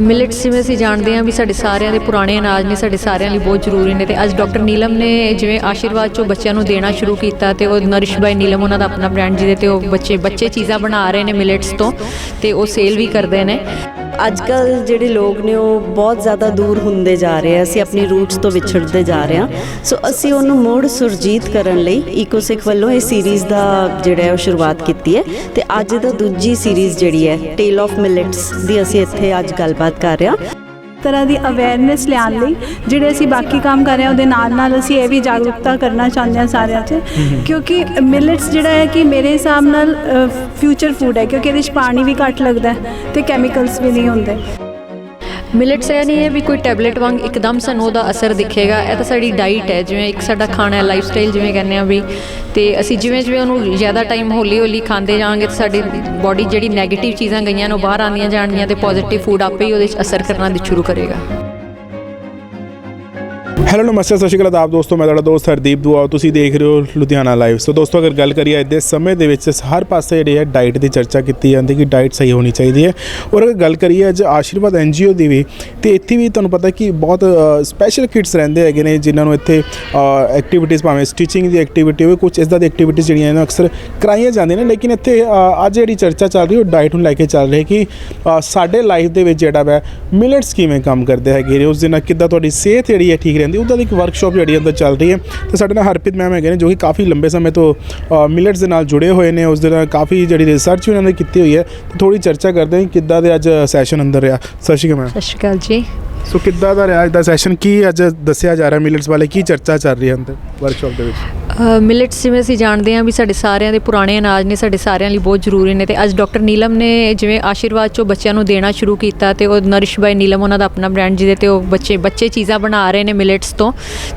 Millets ਜਿਵੇਂ ਅਸੀਂ ਜਾਣਦੇ ਹਾਂ ਵੀ ਸਾਡੇ ਸਾਰਿਆਂ ਦੇ ਪੁਰਾਣੇ ਅਨਾਜ ਨੇ ਸਾਡੇ ਸਾਰਿਆਂ ਲਈ ਬਹੁਤ ਜ਼ਰੂਰੀ ਨੇ ਤੇ ਅੱਜ ਡਾਕਟਰ ਨੀਲਮ ਨੇ ਜਿਵੇਂ ਆਸ਼ੀਰਵਾਦ ਚੋਂ ਬੱਚਿਆਂ ਨੂੰ ਦੇਣਾ ਸ਼ੁਰੂ ਕੀਤਾ ਤੇ ਉਹ ਨਰਿਸ਼ ਬਾਈ ਨੀਲਮ ਉਹਨਾਂ ਦਾ ਆਪਣਾ ਬ੍ਰਾਂਡ ਜਿਹਦੇ ਤੇ ਉਹ ਬੱਚੇ ਬੱਚੇ ਚੀਜ਼ਾਂ ਬਣਾ ਰਹੇ ਨੇ ਮਿਲਟਸ ਤੋਂ ਤੇ ਉਹ ਸੇਲ ਵੀ ਕਰਦੇ ਨੇ। ਅੱਜ ਕੱਲ ਜਿਹੜੇ ਲੋਕ ਨੇ ਉਹ ਬਹੁਤ ਜ਼ਿਆਦਾ ਦੂਰ ਹੁੰਦੇ ਜਾ ਰਹੇ ਆ। ਅਸੀਂ ਆਪਣੀ ਰੂਟਸ ਤੋਂ ਵਿਛੜਦੇ ਜਾ ਰਹੇ ਹਾਂ ਸੋ ਅਸੀਂ ਉਹਨੂੰ ਮੁੜ ਸੁਰਜੀਤ ਕਰਨ ਲਈ ਇਕੋਸਿਕ ਵੱਲੋਂ ਇਹ ਸੀਰੀਜ਼ ਦਾ ਜਿਹੜਾ ਉਹ ਸ਼ੁਰੂਆਤ ਕੀਤੀ ਹੈ। ਤੇ ਅੱਜ ਦਾ ਦੂਜੀ ਸੀਰੀਜ਼ ਜਿਹੜੀ ਹੈ ਟੇਲ ਆਫ ਮਿਲਟਸ ਦੀ ਅਸੀਂ ਇੱਥੇ ਅੱਜ ਗੱਲਬਾਤ ਕਰ ਰਹੇ ਹਾਂ। ਤਰ੍ਹਾਂ ਦੀ ਅਵੇਅਰਨੈਸ ਲਿਆਉਣ ਲਈ ਜਿਹੜੇ ਅਸੀਂ ਬਾਕੀ ਕੰਮ ਕਰ ਰਹੇ ਹਾਂ, ਉਹਦੇ ਨਾਲ ਨਾਲ ਅਸੀਂ ਇਹ ਵੀ ਜਾਗਰੂਕਤਾ ਕਰਨਾ ਚਾਹੁੰਦੇ ਹਾਂ ਸਾਰਿਆਂ 'ਚ। ਕਿਉਂਕਿ ਮਿਲਟਸ ਜਿਹੜਾ ਹੈ ਕਿ ਮੇਰੇ ਹਿਸਾਬ ਨਾਲ ਫਿਊਚਰ ਫੂਡ ਹੈ, ਕਿਉਂਕਿ ਇਹਦੇ 'ਚ ਪਾਣੀ ਵੀ ਘੱਟ ਲੱਗਦਾ ਹੈ ਤੇ ਕੈਮੀਕਲਸ ਵੀ ਨਹੀਂ ਹੁੰਦੇ। ਮਿਲਟਸ ਇਹ ਨਹੀਂ ਹੈ ਵੀ ਕੋਈ ਟੈਬਲੇਟ ਵਾਂਗ ਇੱਕਦਮ ਸਾਨੂੰ ਉਹਦਾ ਅਸਰ ਦਿਖੇਗਾ ਇਹ ਤਾਂ ਸਾਡੀ ਡਾਈਟ ਹੈ ਜਿਵੇਂ ਇੱਕ ਸਾਡਾ ਖਾਣਾ ਹੈ ਲਾਈਫ ਸਟਾਈਲ ਜਿਵੇਂ ਕਹਿੰਦੇ ਆ ਵੀ ਤੇ ਅਸੀਂ ਜਿਵੇਂ ਜਿਵੇਂ ਉਹਨੂੰ ਜ਼ਿਆਦਾ ਟਾਈਮ ਹੌਲੀ ਹੌਲੀ ਖਾਂਦੇ ਜਾਵਾਂਗੇ ਤਾਂ ਸਾਡੀ ਬਾਡੀ ਜਿਹੜੀ 네ਗੇਟਿਵ ਚੀਜ਼ਾਂ ਗਈਆਂ ਨੇ ਉਹ ਬਾਹਰ ਆਉਂਦੀਆਂ ਜਾਣਗੀਆਂ ਤੇ ਪੋਜ਼ਿਟਿਵ ਫੂਡ ਆਪੇ ਹੀ ਉਹਦੇ 'ਚ ਅਸਰ ਕਰਨਾ ਸ਼ੁਰੂ ਕਰੇਗਾ ਹੈਲੋ ਨਮਸਤੇ, ਸਤਿ ਸ਼੍ਰੀ ਅਕਾਲ ਆਪ ਦੋਸਤੋ, ਮੈਂ ਤੁਹਾਡਾ ਦੋਸਤ ਹਰਦੀਪ ਦੁਆ। ਤੁਸੀਂ ਦੇਖ ਰਹੇ ਹੋ ਲੁਧਿਆਣਾ ਲਾਈਵ ਸੋ ਦੋਸਤੋ, ਅਗਰ ਗੱਲ ਕਰੀਏ ਅੱਜ ਦੇ ਸਮੇਂ ਦੇ ਵਿੱਚ, ਹਰ ਪਾਸੇ ਜਿਹੜੀ ਹੈ ਡਾਈਟ ਦੀ ਚਰਚਾ ਕੀਤੀ ਜਾਂਦੀ ਕਿ ਡਾਈਟ ਸਹੀ ਹੋਣੀ ਚਾਹੀਦੀ ਹੈ। ਔਰ ਅਗਰ ਗੱਲ ਕਰੀਏ ਅੱਜ ਆਸ਼ੀਰਵਾਦ ਐਨਜੀਓ ਦੀ ਵੀ, ਤੇ ਇੱਥੇ ਵੀ ਤੁਹਾਨੂੰ ਪਤਾ ਕਿ ਬਹੁਤ ਸਪੈਸ਼ਲ ਕਿਡਸ ਰਹਿੰਦੇ ਹੈਗੇ ਨੇ, ਜਿਨ੍ਹਾਂ ਨੂੰ ਇੱਥੇ ਐਕਟੀਵਿਟੀਜ਼ ਭਾਵੇਂ ਸਟਿਚਿੰਗ ਦੀ ਐਕਟੀਵਿਟੀ ਹੋਵੇ ਕੁਝ ਇਸ ਦਾ ਦੀ ਐਕਟੀਵਿਟੀਜ਼ ਜਿਹੜੀਆਂ ਨੇ ਅਕਸਰ ਕਰਾਈਆਂ ਜਾਂਦੀਆਂ ਨੇ। ਲੇਕਿਨ ਇੱਥੇ ਅੱਜ ਜਿਹੜੀ ਚਰਚਾ ਚੱਲ ਰਹੀ ਉਹ ਡਾਈਟ ਨੂੰ ਲੈ ਕੇ ਚੱਲ ਰਹੀ ਕਿ ਸਾਡੇ ਲਾਈਫ ਦੇ ਵਿੱਚ ਜਿਹੜਾ ਵਾ ਮਿਲਟਸ ਕਿਵੇਂ ਕੰਮ ਕਰਦੇ ਹੈਗੇ ਨੇ, ਉਸ ਦੇ ਨਾਲ ਕਿੱਦਾਂ ਤੁਹਾਡੀ ਸਿਹਤ ਜਿਹੜੀ ਹੈ ਠੀਕ ਰਹਿੰਦੀ ਉਹਦਾ ਦੀ ਇੱਕ ਵਰਕਸ਼ਾਪ ਜਿਹੜੀ ਅੰਦਰ ਚੱਲ ਰਹੀ ਹੈ। ਤੇ ਸਾਡੇ ਨਾਲ ਹਰਪ੍ਰੀਤ ਮੈਮ ਹੈਗੇ ਨੇ ਜੋ ਕਿ ਕਾਫੀ ਲੰਬੇ ਸਮੇਂ ਤੋਂ ਮਿਲਟਸ ਦੇ ਨਾਲ ਜੁੜੇ ਹੋਏ ਨੇ। ਉਸ ਦੇ ਨਾਲ ਕਾਫੀ ਜਿਹੜੀ ਰਿਸਰਚ ਉਹਨਾਂ ਨੇ ਕੀਤੀ ਹੋਈ ਹੈ। ਤੇ ਥੋੜੀ ਚਰਚਾ ਕਰਦੇ ਹਾਂ ਕਿੱਦਾਂ ਦੇ ਅੱਜ ਸੈਸ਼ਨ ਅੰਦਰ ਰਿਹਾ। ਸਤਿ ਸ਼੍ਰੀ ਅਕਾਲ ਮੈਮ ਸਤਿ ਸ਼੍ਰੀ ਅਕਾਲ ਜੀ। ਸੋ ਕਿੱਦਾਂ ਦਾ ਰਿਹਾ ਅੱਜ ਦਾ ਸੈਸ਼ਨ ਕੀ ਅੱਜ ਦੱਸਿਆ ਜਾ ਰਿਹਾ ਮਿਲਟਸ ਬਾਰੇ ਕੀ ਚਰਚਾ ਚੱਲ ਰਹੀ ਹੈ ਅੰਦਰ ਵਰਕਸ਼ਾਪ ਦੇ ਵਿੱਚ? ਮਿਲਟਸ ਜਿਵੇਂ ਅਸੀਂ ਜਾਣਦੇ ਹਾਂ ਵੀ ਸਾਡੇ ਸਾਰਿਆਂ ਦੇ ਪੁਰਾਣੇ ਅਨਾਜ ਨੇ ਸਾਡੇ ਸਾਰਿਆਂ ਲਈ ਬਹੁਤ ਜ਼ਰੂਰੀ ਨੇ ਤੇ ਅੱਜ ਡਾਕਟਰ ਨੀਲਮ ਨੇ ਜਿਵੇਂ ਆਸ਼ੀਰਵਾਦ ਚੋਂ ਬੱਚਿਆਂ ਨੂੰ ਦੇਣਾ ਸ਼ੁਰੂ ਕੀਤਾ ਤੇ ਉਹ ਨਰਿਸ਼ ਬਾਈ ਨੀਲਮ ਉਹਨਾਂ ਦਾ ਆਪਣਾ ਬ੍ਰਾਂਡ ਜਿਹਦੇ ਤੇ ਉਹ ਬੱਚੇ ਬੱਚੇ ਚੀਜ਼ਾਂ ਬਣਾ ਰਹੇ ਨੇ ਮਿਲਟਸ ਤੋਂ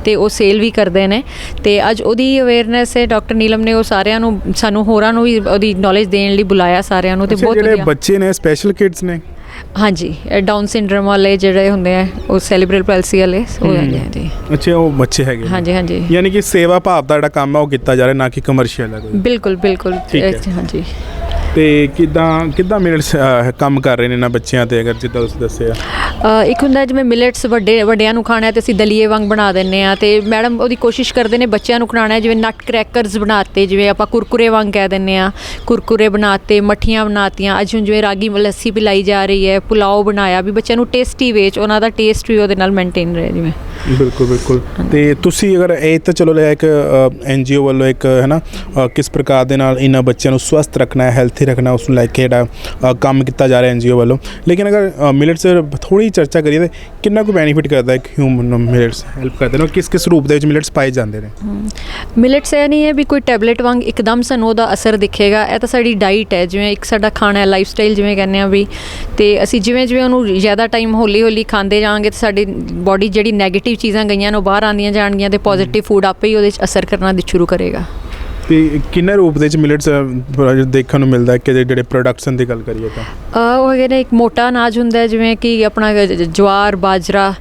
ਤੇ ਉਹ ਸੇਲ ਵੀ ਕਰਦੇ ਨੇ ਤੇ ਅੱਜ ਉਹਦੀ ਅਵੇਅਰਨੈਸ ਹੈ ਡਾਕਟਰ ਨੀਲਮ ਨੇ ਉਹ ਸਾਰਿਆਂ ਨੂੰ ਸਾਨੂੰ ਹੋਰਾਂ ਨੂੰ ਵੀ ਉਹਦੀ ਨੌਲੇਜ ਦੇਣ ਲਈ ਬੁਲਾਇਆ ਸਾਰਿਆਂ ਨੂੰ ਤੇ ਬਹੁਤ ਜਿਹੜੇ ਵਧੀਆ। ਬੱਚੇ ਨੇ ਸਪੈਸ਼ਲ ਕਿਡਸ ਨੇ? ਹਾਂਜੀ ਡਾਊਨ ਸਿੰਡਰਮ ਵਾਲੇ ਜਿਹੜੇ ਹੁੰਦੇ ਆ ਉਹ ਸੈਲੀਬ੍ਰਲ ਪੈਲਸੀ ਵਾਲੇ ਉਹ ਹੈਗੇ ਆ ਜੀ। ਅੱਛਾ ਉਹ ਬੱਚੇ ਹੈਗੇ ਨੇ। ਹਾਂਜੀ ਹਾਂਜੀ। ਯਾਨੀ ਕਿ ਸੇਵਾ ਭਾਵ ਦਾ ਜਿਹੜਾ ਕੰਮ ਹੈ ਉਹ ਕੀਤਾ ਜਾ ਰਿਹਾ ਨਾ ਕਿ ਕਮਰਸ਼ੀਅਲ ਹੈ ਕੋਈ। ਬਿਲਕੁਲ ਬਿਲਕੁਲ। ਠੀਕ ਹੈ। ਹਾਂਜੀ। ਤੇ ਕਿਦਾਂ ਕਿਦਾਂ ਮਿਲਟਸ ਕੰਮ ਕਰ ਰਹੇ ਨੇ ਇਹਨਾਂ ਬੱਚਿਆਂ ਤੇ, ਅਗਰ ਜਿੱਦਾਂ ਤੁਸੀਂ ਦੱਸਿਆ? ਇੱਕ ਹੁੰਦਾ ਜਿਵੇਂ ਮਿਲਟਸ ਵੱਡੇ, ਵੱਡਿਆਂ ਨੂੰ ਖਾਣਾ ਹੈ ਤੇ ਅਸੀਂ ਦਲੀਏ ਵਾਂਗ ਬਣਾ ਦਿੰਨੇ ਆ ਤੇ ਮੈਡਮ ਉਹਦੀ ਕੋਸ਼ਿਸ਼ ਕਰਦੇ ਨੇ ਬੱਚਿਆਂ ਨੂੰ ਖਿਲਾਉਣਾ ਹੈ, ਜਿਵੇਂ ਨਟ ਕ੍ਰੈਕਰਸ ਬਣਾਤੇ, ਜਿਵੇਂ ਆਪਾਂ ਕੁਰਕੁਰੇ ਵਾਂਗ ਕਹਿ ਦਿੰਨੇ ਆ ਕੁਰਕੁਰੇ ਬਣਾਤੇ, ਮੱਠੀਆਂ ਬਣਾਤੀਆਂ, ਅੱਜ ਹੁਣ ਜਿਵੇਂ ਰਾਗੀ ਲੱਸੀ ਪਿਲਾਈ ਜਾ ਰਹੀ ਹੈ, ਪੁਲਾਓ ਬਣਾਇਆ, ਵੀ ਬੱਚਿਆਂ ਨੂੰ ਟੇਸਟੀ ਵੇਚ ਉਹਨਾਂ ਦਾ ਟੇਸਟ ਵੀ ਉਹਦੇ ਨਾਲ ਮੇਨਟੇਨ ਰਹੇ ਜਿਵੇਂ। ਬਿਲਕੁਲ ਬਿਲਕੁਲ। ਤੇ ਤੁਸੀਂ ਅਗਰ ਇਹ ਤਾਂ ਚਲੋ ਲਿਆ ਇੱਕ ਐਨਜੀਓ ਵੱਲੋਂ ਇੱਕ ਹੈ ਨਾ ਕਿਸ ਪ੍ਰਕਾਰ ਦੇ ਨਾਲ ਇਹਨਾਂ ਬੱਚਿਆਂ ਨੂੰ ਸਵਸਥ ਰੱਖਣਾ ਹੈ ਹੈਲਥੀ ਰੱਖਣਾ ਉਸ ਨੂੰ ਲੈ ਕੇ ਜਿਹੜਾ ਕੰਮ ਕੀਤਾ ਜਾ ਰਿਹਾ ਐਨਜੀਓ ਵੱਲੋਂ। ਲੇਕਿਨ ਅਗਰ ਮਿਲਟਸ ਥੋੜੀ ਚਰਚਾ ਕਰੀਏ ਤਾਂ ਕਿੰਨਾ ਕੁ ਬੈਨੀਫਿਟ ਕਰਦਾ ਹੈ ਇੱਕ ਹਿਊਮਨ ਨੂੰ ਮਿਲਟਸ ਹੈਲਪ ਕਰਦੇ ਨੇ ਕਿਸ ਕਿਸ ਰੂਪ ਦੇ ਵਿੱਚ ਮਿਲਟਸ ਪਾਏ ਜਾਂਦੇ ਨੇ? ਮਿਲਟਸ ਇਹ ਨਹੀਂ ਹੈ ਵੀ ਕੋਈ ਟੈਬਲੇਟ ਵਾਂਗ ਇੱਕਦਮ ਸਾਨੂੰ ਉਹਦਾ ਅਸਰ ਦਿਖੇਗਾ। ਇਹ ਤਾਂ ਸਾਡੀ ਡਾਈਟ ਹੈ, ਜਿਵੇਂ ਇੱਕ ਸਾਡਾ ਖਾਣਾ ਹੈ ਲਾਈਫ ਸਟਾਈਲ ਜਿਵੇਂ ਕਹਿੰਦੇ ਆ ਵੀ। ਤੇ ਅਸੀਂ ਜਿਵੇਂ ਜਿਵੇਂ ਉਹਨੂੰ ਜ਼ਿਆਦਾ ਟਾਈਮ ਹੌਲੀ ਹੌਲੀ ਖਾਂਦੇ ਜਾਵਾਂਗੇ ਤਾਂ ਸਾਡੀ ਬਾਡੀ ਜਿਹੜੀ ਨੈਗੇਟਿਵ ਚੀਜ਼ਾਂ ਗਈਆਂ ਨੇ ਬਾਹਰ ਆਉਂਦੀਆਂ ਜਾਣਗੀਆਂ ਤੇ ਪੋਜ਼ਿਟਿਵ ਫੂਡ ਆਪੇ ਹੀ ਉਹਦੇ 'ਚ ਅਸਰ ਕਰਨਾ ਦੀ ਸ਼ੁਰੂ ਕਰੇਗਾ। ਤੇ ਕਿੰਨੇ ਰੂਪ ਦੇ ਵਿੱਚ ਮਿਲਟਸ ਦੇਖਣ ਨੂੰ ਮਿਲਦਾ ਹੈ ਕਿ ਜਿਹੜੇ ਪ੍ਰੋਡਕਸ਼ਨ ਦੀ ਗੱਲ ਕਰੀਏ ਤਾਂ? ਆ ਉਹ ਹੈਗੇ ਨੇ ਇੱਕ ਮੋਟਾ ਅਨਾਜ ਹੁੰਦਾ ਜਿਵੇਂ ਕਿ ਆਪਣਾ ਜਵਾਰ ਬਾਜਰਾ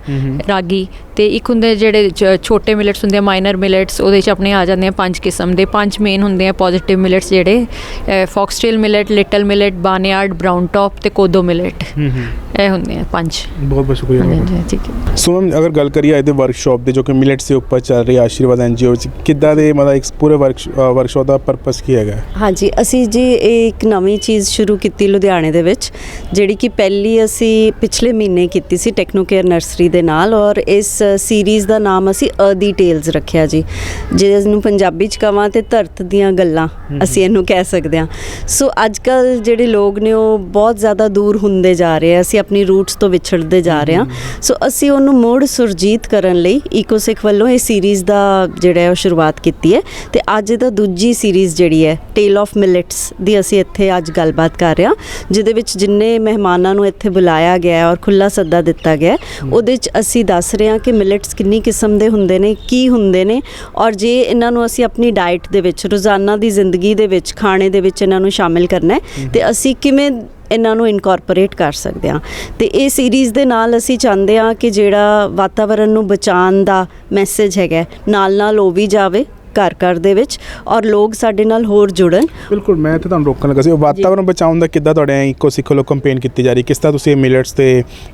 ਰਾਗੀ। ਤੇ ਇੱਕ ਹੁੰਦੇ ਜਿਹੜੇ ਚ- ਛੋਟੇ ਮਿਲਟਸ ਹੁੰਦੇ ਆ ਮਾਈਨਰ ਮਿਲਟਸ ਉਹਦੇ ਚ ਆਪਣੇ ਆ ਜਾਂਦੇ ਆ ਪੰਜ ਕਿਸਮ ਦੇ। ਪੰਜ ਮੇਨ ਹੁੰਦੇ ਆ ਪੋਜ਼ਿਟਿਵ ਮਿਲਟਸ ਜਿਹੜੇ foxtail millet little millet barnyard brown top ਤੇ ਕੋਦੋ ਮਿਲਟ ਇਹ ਹੁੰਦੇ ਆ ਪੰਜ। ਬਹੁਤ ਬਹੁਤ ਸ਼ੁਕਰੀਆ ਠੀਕ ਹੈ। ਸੋ ਮੈਮ ਅਗਰ ਗੱਲ ਕਰੀਏ ਇਹਦੇ ਵਰਕਸ਼ਾਪ ਦੇ ਜੋ ਕਿ ਮਿਲਟਸ ਦੇ ਉੱਪਰ ਚੱਲ ਰਹੀ ਆਸ਼ੀਰਵਾਦ ਐਨਜੀਓ ਵਿੱਚ ਕਿੱਦਾਂ ਦੇ ਮਤਲਬ ਇੱਕ ਪੂਰੇ ਵਰਕਸ਼ਾਪ ਦਾ ਪਰਪਸ ਕੀ ਹੈਗਾ? ਹਾਂਜੀ ਅਸੀਂ ਜੀ ਇਹ ਇੱਕ ਨਵੀਂ ਚੀਜ਼ ਸ਼ੁਰੂ ਕੀਤੀ ਲੁਧਿਆਣੇ ਦੇ ਵਿੱਚ ਜਿਹੜੀ ਕਿ ਪਹਿਲੀ ਅਸੀਂ ਪਿਛਲੇ ਮਹੀਨੇ ਕੀਤੀ ਸੀ ਟੈਕਨੋਕੇਅਰ ਨਰਸਰੀ ਦੇ ਨਾਲ ਔਰ ਇਸ ਸੀਰੀਜ਼ ਦਾ ਨਾਮ ਅਸੀਂ ਅਰਦੀ ਟੇਲਸ ਰੱਖਿਆ ਜੀ। ਜਿਸ ਨੂੰ ਪੰਜਾਬੀ ਚ ਕਵਾਂ ਤੇ ਧਰਤ ਦੀਆਂ ਗੱਲਾਂ ਅਸੀਂ ਇਹਨੂੰ ਕਹਿ ਸਕਦੇ ਹਾਂ। ਸੋ ਅੱਜ ਕੱਲ ਜਿਹੜੇ ਲੋਕ ਨੇ ਉਹ ਬਹੁਤ ਜ਼ਿਆਦਾ ਦੂਰ ਹੁੰਦੇ ਜਾ ਰਹੇ ਆ ਅਸੀਂ ਆਪਣੀ ਰੂਟਸ ਤੋਂ ਵਿਛੜਦੇ ਜਾ ਰਹੇ ਹਾਂ। ਸੋ ਅਸੀਂ ਉਹਨੂੰ ਮੁੜ ਸੁਰਜੀਤ ਕਰਨ ਲਈ ਇਕੋਸਿਕ ਵੱਲੋਂ ਇਹ ਸੀਰੀਜ਼ ਦਾ ਜਿਹੜਾ ਹੈ ਉਹ ਸ਼ੁਰੂਆਤ ਕੀਤੀ ਹੈ। ਤੇ ਅੱਜ ਦਾ ਦੂਜੀ ਸੀਰੀਜ਼ ਜਿਹੜੀ ਹੈ ਟੇਲ ਆਫ ਮਿਲਟਸ ਦੀ ਅਸੀਂ ਇੱਥੇ ਅੱਜ ਗੱਲਬਾਤ ਕਰ ਰਹੇ ਹਾਂ ਜਿਹਦੇ ਵਿੱਚ ਜਿੰਨੇ ਮਹਿਮਾਨਾਂ ਨੂੰ ਇੱਥੇ ਬੁਲਾਇਆ ਗਿਆ ਹੈ ਔਰ ਖੁੱਲਾ ਸੱਦਾ ਦਿੱਤਾ ਗਿਆ ਹੈ, ਉਹਦੇ ਵਿੱਚ ਅਸੀਂ ਦੱਸ ਰਹੇ ਹਾਂ ਕਿ ਮਿਲਟਸ ਕਿੰਨੀ ਕਿਸਮ ਦੇ ਹੁੰਦੇ ਨੇ ਕੀ ਹੁੰਦੇ ਨੇ ਔਰ ਜੇ ਇਹਨਾਂ ਨੂੰ ਅਸੀਂ ਆਪਣੀ ਡਾਈਟ ਦੇ ਵਿੱਚ ਰੋਜ਼ਾਨਾ ਦੀ ਜ਼ਿੰਦਗੀ ਦੇ ਵਿੱਚ ਖਾਣੇ ਦੇ ਵਿੱਚ ਇਹਨਾਂ ਨੂੰ ਸ਼ਾਮਿਲ ਕਰਨਾ ਹੈ ਤੇ ਅਸੀਂ ਕਿਵੇਂ ਇਹਨਾਂ ਨੂੰ ਇਨਕੋਰਪੋਰੇਟ ਕਰ ਸਕਦੇ ਹਾਂ? ਤੇ ਇਹ ਸੀਰੀਜ਼ ਦੇ ਨਾਲ ਅਸੀਂ ਚਾਹੁੰਦੇ ਹਾਂ ਕਿ ਜਿਹੜਾ ਵਾਤਾਵਰਣ ਨੂੰ ਬਚਾਉਣ ਦਾ ਮੈਸੇਜ ਹੈਗਾ ਨਾਲ ਨਾਲ ਉਹ ਵੀ ਜਾਵੇ। ਘਰ ਘਰ ਦੇ ਵਿੱਚ ਔਰ ਲੋਕ ਸਾਡੇ ਨਾਲ ਹੋਰ ਜੁੜਨ। ਬਿਲਕੁਲ ਮੈਂ ਤੇ ਤੁਹਾਨੂੰ ਰੋਕਣ ਲੱਗਾ ਸੀ। ਉਹ ਵਾਤਾਵਰਣ ਬਚਾਉਣ ਦਾ ਕਿੱਦਾਂ ਤੁਹਾਡੇ ਇਕੋ ਸਿੱਖੋ ਕੰਪੇਨ ਕੀਤੀ ਜਾ ਰਹੀ? ਕਿਸ ਤਰ੍ਹਾਂ ਤੁਸੀਂ ਇਹ ਮਿਲਟਸ ਤੇ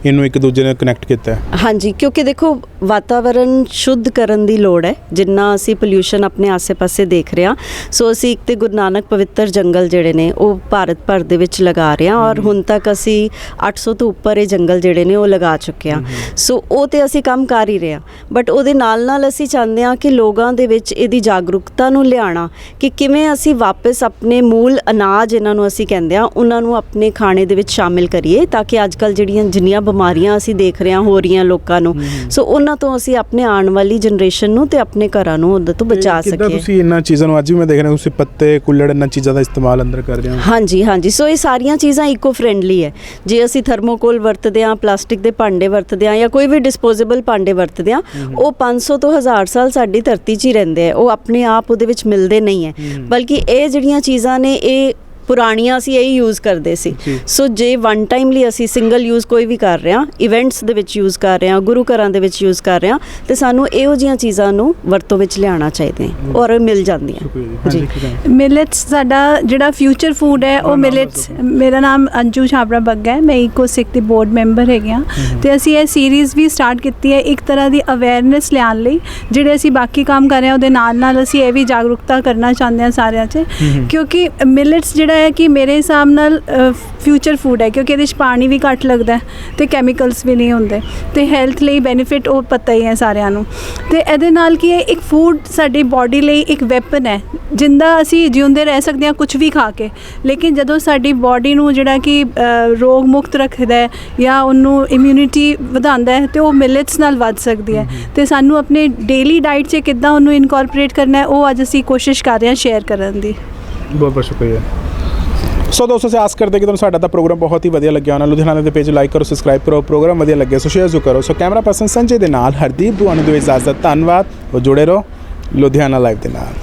ਇਹਨੂੰ ਇੱਕ ਦੂਜੇ ਨਾਲ ਕਨੈਕਟ ਕੀਤਾ ਹਾਂਜੀ ਕਿਉਂਕਿ ਦੇਖੋ ਵਾਤਾਵਰਣ ਸ਼ੁੱਧ ਕਰਨ ਦੀ ਲੋੜ ਹੈ। ਜਿੰਨਾ ਅਸੀਂ ਪੋਲਿਊਸ਼ਨ ਆਪਣੇ ਆਸ-ਪਾਸੇ ਦੇਖ ਰਹੇ ਹਾਂ ਸੋ ਅਸੀਂ ਇੱਕ ਤੇ ਗੁਰੂ ਨਾਨਕ ਪਵਿੱਤਰ ਜੰਗਲ ਜਿਹੜੇ ਨੇ ਉਹ ਭਾਰਤ ਭਰ ਦੇ ਵਿੱਚ ਲਗਾ ਰਹੇ ਹਾਂ ਔਰ ਹੁਣ ਤੱਕ ਅਸੀਂ 800 ਤੋਂ ਉੱਪਰ ਇਹ ਜੰਗਲ ਜਿਹੜੇ ਨੇ ਉਹ ਲਗਾ ਚੁੱਕੇ ਹਾਂ। ਸੋ ਉਹ ਤੇ ਅਸੀਂ ਕੰਮ ਕਰ ਹੀ ਰਹੇ ਹਾਂ। ਬਟ ਉਹਦੇ ਨਾਲ ਨਾਲ ਅਸੀਂ ਚਾਹੁੰਦੇ ਹਾਂ ਕਿ ਲੋਕਾਂ ਦੇ ਵਿੱਚ ਇਹਦੀ ਜਾਗਰੂਕਤਾ ਨੂੰ ਲਿਆਉਣਾ ਕਿ ਕਿਵੇਂ ਅਸੀਂ ਵਾਪਸ ਆਪਣੇ ਮੂਲ ਅਨਾਜ ਇਹਨਾਂ ਨੂੰ ਅਸੀਂ ਕਹਿੰਦੇ ਹਾਂ ਉਹਨਾਂ ਨੂੰ ਆਪਣੇ ਖਾਣੇ ਦੇ ਵਿੱਚ ਸ਼ਾਮਿਲ ਕਰੀਏ ਤਾਂ ਕਿ ਅੱਜ ਕੱਲ ਜਿਹੜੀਆਂ ਜਿੰਨੀਆਂ ਬਿਮਾਰੀਆਂ ਅਸੀਂ ਦੇਖ ਰਹੇ ਹਾਂ ਹੋ ਰਹੀਆਂ ਲੋਕਾਂ ਨੂੰ ਸੋ ਉਹਨਾਂ ਤੋਂ ਅਸੀਂ ਆਪਣੇ ਆਉਣ ਵਾਲੀ ਜਨਰੇਸ਼ਨ ਨੂੰ ਤੇ ਆਪਣੇ ਘਰਾਂ ਨੂੰ ਉਹਦੇ ਤੋਂ ਬਚਾ ਤੇ ਕਿੱਦਾਂ ਸਕੀਏ। ਤੁਸੀਂ ਇਹਨਾਂ ਚੀਜ਼ਾਂ ਨੂੰ ਅੱਜ ਵੀ ਮੈਂ ਦੇਖ ਰਿਹਾ ਤੁਸੀਂ ਪੱਤੇ ਕੁੱਲੜ ਇਹਨਾਂ ਚੀਜ਼ਾਂ ਦਾ ਇਸਤੇਮਾਲ ਅੰਦਰ ਕਰ ਰਹੇ ਹੋ। ਹਾਂਜੀ ਹਾਂਜੀ। ਸੋ ਇਹ ਸਾਰੀਆਂ ਚੀਜ਼ਾਂ ਇਕੋ ਫ੍ਰੈਂਡਲੀ ਹੈ। ਜੇ ਅਸੀਂ ਥਰਮੋਕੋਲ ਵਰਤਦੇ ਹਾਂ ਪਲਾਸਟਿਕ ਦੇ ਭਾਂਡੇ ਵਰਤਦੇ ਹਾਂ ਜਾਂ ਕੋਈ ਵੀ ਡਿਸਪੋਜ਼ੇਬਲ ਭਾਂਡੇ ਵਰਤਦੇ ਹਾਂ ਉਹ 500 ਤੋਂ 1000 ਸਾਲ ਸਾਡੀ ਧਰਤੀ 'ਚ ਹੀ ਰਹਿੰਦੇ ਆ। ਉਹ ਆਪਣੇ ਆਪ ਉਹਦੇ ਵਿੱਚ ਮਿਲਦੇ ਨਹੀਂ ਹੈ। ਬਲਕਿ ਇਹ ਜਿਹੜੀਆਂ ਚੀਜ਼ਾਂ ਨੇ ਇਹ ਪੁਰਾਣੀਆਂ ਅਸੀਂ ਇਹੀ ਯੂਜ਼ ਕਰਦੇ ਸੀ। ਸੋ ਜੇ ਵਨ ਟਾਈਮ ਲਈ ਅਸੀਂ ਸਿੰਗਲ ਯੂਜ਼ ਕੋਈ ਵੀ ਕਰ ਰਹੇ ਹਾਂ ਇਵੈਂਟਸ ਦੇ ਵਿੱਚ ਯੂਜ਼ ਕਰ ਰਹੇ ਹਾਂ ਗੁਰੂ ਘਰਾਂ ਦੇ ਵਿੱਚ ਯੂਜ਼ ਕਰ ਰਹੇ ਹਾਂ ਤੇ ਸਾਨੂੰ ਇਹੋ ਜੀਆਂ ਚੀਜ਼ਾਂ ਨੂੰ ਵਰਤੋਂ ਵਿੱਚ ਲਿਆਉਣਾ ਚਾਹੀਦਾ ਔਰ ਮਿਲ ਜਾਂਦੀਆਂ। ਜੀ। ਮਿਲਟਸ ਸਾਡਾ ਜਿਹੜਾ ਫਿਊਚਰ ਫੂਡ ਹੈ ਉਹ ਮਿਲਟਸ ਮੇਰਾ ਨਾਮ ਅੰਜੂ ਛਾਬੜਾ ਬੱਗਾ ਹੈ। ਮੈਂ ਇਕੋ ਸਿੱਖ ਦੀ ਬੋਰਡ ਮੈਂਬਰ ਹੈਗੇ ਹਾਂ। ਤੇ ਅਸੀਂ ਇਹ ਸੀਰੀਜ਼ ਵੀ ਸਟਾਰਟ ਕੀਤੀ ਹੈ ਇੱਕ ਤਰ੍ਹਾਂ ਦੀ ਅਵੇਅਰਨੈਸ ਲਿਆਉਣ ਲਈ ਜਿਹੜੇ ਅਸੀਂ ਬਾਕੀ ਕੰਮ ਕਰ ਰਹੇ ਹਾਂ ਉਹਦੇ ਨਾਲ ਨਾਲ ਅਸੀਂ ਇਹ ਵੀ ਜਾਗਰੂਕਤਾ ਕਰਨਾ ਚਾਹੁੰਦੇ ਹਾਂ ਸਾਰਿਆਂ 'ਚ। ਕਿਉਂਕਿ ਮਿਲਟਸ ਜਿਹੜਾ ਹੈ ਕਿ ਮੇਰੇ ਹਿਸਾਬ ਨਾਲ ਫਿਊਚਰ ਫੂਡ ਹੈ ਕਿਉਂਕਿ ਇਹਦੇ 'ਚ ਪਾਣੀ ਵੀ ਘੱਟ ਲੱਗਦਾ ਤੇ ਕੈਮੀਕਲਸ ਵੀ ਨਹੀਂ ਹੁੰਦੇ। ਤੇ ਹੈਲਥ ਲਈ ਬੈਨੀਫਿਟ ਉਹ ਪਤਾ ਹੀ ਹੈ ਸਾਰਿਆਂ ਨੂੰ। ਤੇ ਇਹਦੇ ਨਾਲ ਕੀ ਹੈ ਇੱਕ ਫੂਡ ਸਾਡੀ ਬਾਡੀ ਲਈ ਇੱਕ ਵੈਪਨ ਹੈ। ਜਿੰਦਾ ਅਸੀਂ ਜਿਉਂਦੇ ਰਹਿ ਸਕਦੇ ਹਾਂ ਕੁਝ ਵੀ ਖਾ ਕੇ ਲੇਕਿਨ ਜਦੋਂ ਸਾਡੀ ਬਾਡੀ ਨੂੰ ਜਿਹੜਾ ਕਿ ਰੋਗ ਮੁਕਤ ਰੱਖਦਾ ਹੈ ਜਾਂ ਉਹਨੂੰ ਇਮਿਊਨਿਟੀ ਵਧਾਉਂਦਾ ਹੈ ਤੇ ਉਹ ਮਿਲਟਸ ਨਾਲ ਵੱਧ ਸਕਦੀ ਹੈ। ਤੇ ਸਾਨੂੰ ਆਪਣੇ ਡੇਲੀ ਡਾਈਟ 'ਚ ਕਿੱਦਾਂ ਉਹਨੂੰ ਇਨਕੋਰਪੋਰੇਟ ਕਰਨਾ ਹੈ ਉਹ ਅੱਜ ਅਸੀਂ ਕੋਸ਼ਿਸ਼ ਕਰ ਰਹੇ ਹਾਂ ਸ਼ੇਅਰ ਕਰਨ ਦੀ। ਬਹੁਤ ਬਹੁਤ ਸ਼ੁਕਰੀਆ। ਸੋ ਦੋਸਤੋ ਸੇ ਆਸ ਕਰਦੇ ਕਿ ਤੁਹਾਨੂੰ ਸਾਡਾ ਤਾਂ ਪ੍ਰੋਗਰਾਮ ਬਹੁਤ ਹੀ ਵਧੀਆ ਲੱਗਿਆ ਹੋਣਾ। ਲੁਧਿਆਣਾ ਦੇ ਪੇਜ ਲਾਈਕ ਕਰੋ ਸਬਸਕ੍ਰਾਈਬ ਕਰੋ, ਪ੍ਰੋਗਰਾਮ ਵਧੀਆ ਲੱਗਿਆ ਸੋ ਸ਼ੇਅਰ ਜ਼ਰੂਰ ਕਰੋ। ਸੋ ਕੈਮਰਾ ਪਰਸਨ ਸੰਜੇ ਦੇ ਨਾਲ ਹਰਦੀਪ ਦੁਆਨੀ ਦੇ ਇਜਾਜ਼ਤ ਧੰਨਵਾਦ। ਉਹ ਜੁੜੇ ਰਹੋ ਲੁਧਿਆਣਾ ਲਾਈਵ ਦੇ ਨਾਲ।